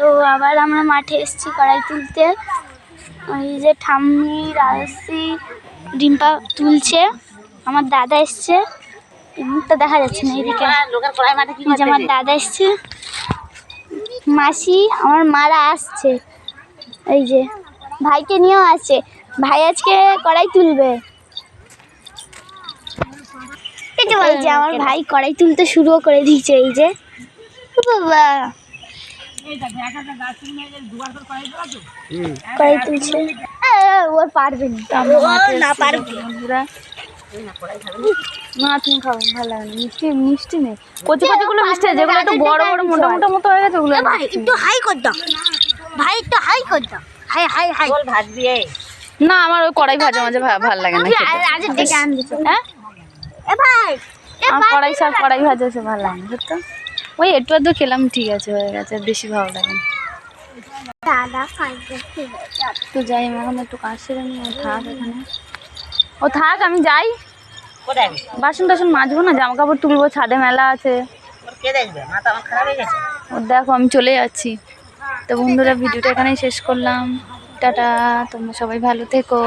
তো আবার আমরা মাঠে এসেছি কড়াই তুলতে। ওই যে ঠাম্মি রাজশ্রী ডিম্পা তুলছে আমার দাদা এসছে। মুখটা দেখা যাচ্ছে না এদিকে। আমার দাদা এসছে। মাসি আমার মারা আসছে। এই যে ভাইকে নিয়েও আসছে। ভাই আজকে কড়াই তুলবে। এই যে আমার ভাই কড়াই তুলতে শুরুও করে দিয়েছে এই যে। বাবা। ওর পারবে? না। না পারবে। না তুমি খাব ভালো লাগে না। মিষ্টি মিষ্টি নেই। কচি কচি গুলো মিষ্টি আছে যেগুলো একটু বড় বড় মোটা মোটা মতো হয়ে গেছে ওগুলো ভাই একটু হাই কর দাও ভাই একটু হাই কর দাও হাই হাই হাই। বল ভাজবি এই না আমার ওই কড়াই ভাজা মাঝে ভালো লাগে না আজ ডেকে আন হ্যাঁ? এ ভাই কড়াই শাক কড়াই ভাজা সে ভালো লাগে ওই একটু আধটু খেলাম ঠিক আছে হয়ে গেছে বেশি ভালো লাগে তো যাই এখন একটু কাজ সেরে ও থাক এখানে। ও থাক আমি যাই। বাসন টাসন মাজবো না জামা কাপড় তুলবো ছাদে মেলা আছে। ওর কে দেখবে? মাথা আমার খারাপ হয়ে গেছে। ও দেখো আমি চলে যাচ্ছি। তো বন্ধুরা ভিডিওটা এখানেই শেষ করলাম। টাটা তোমরা সবাই ভালো থেকো।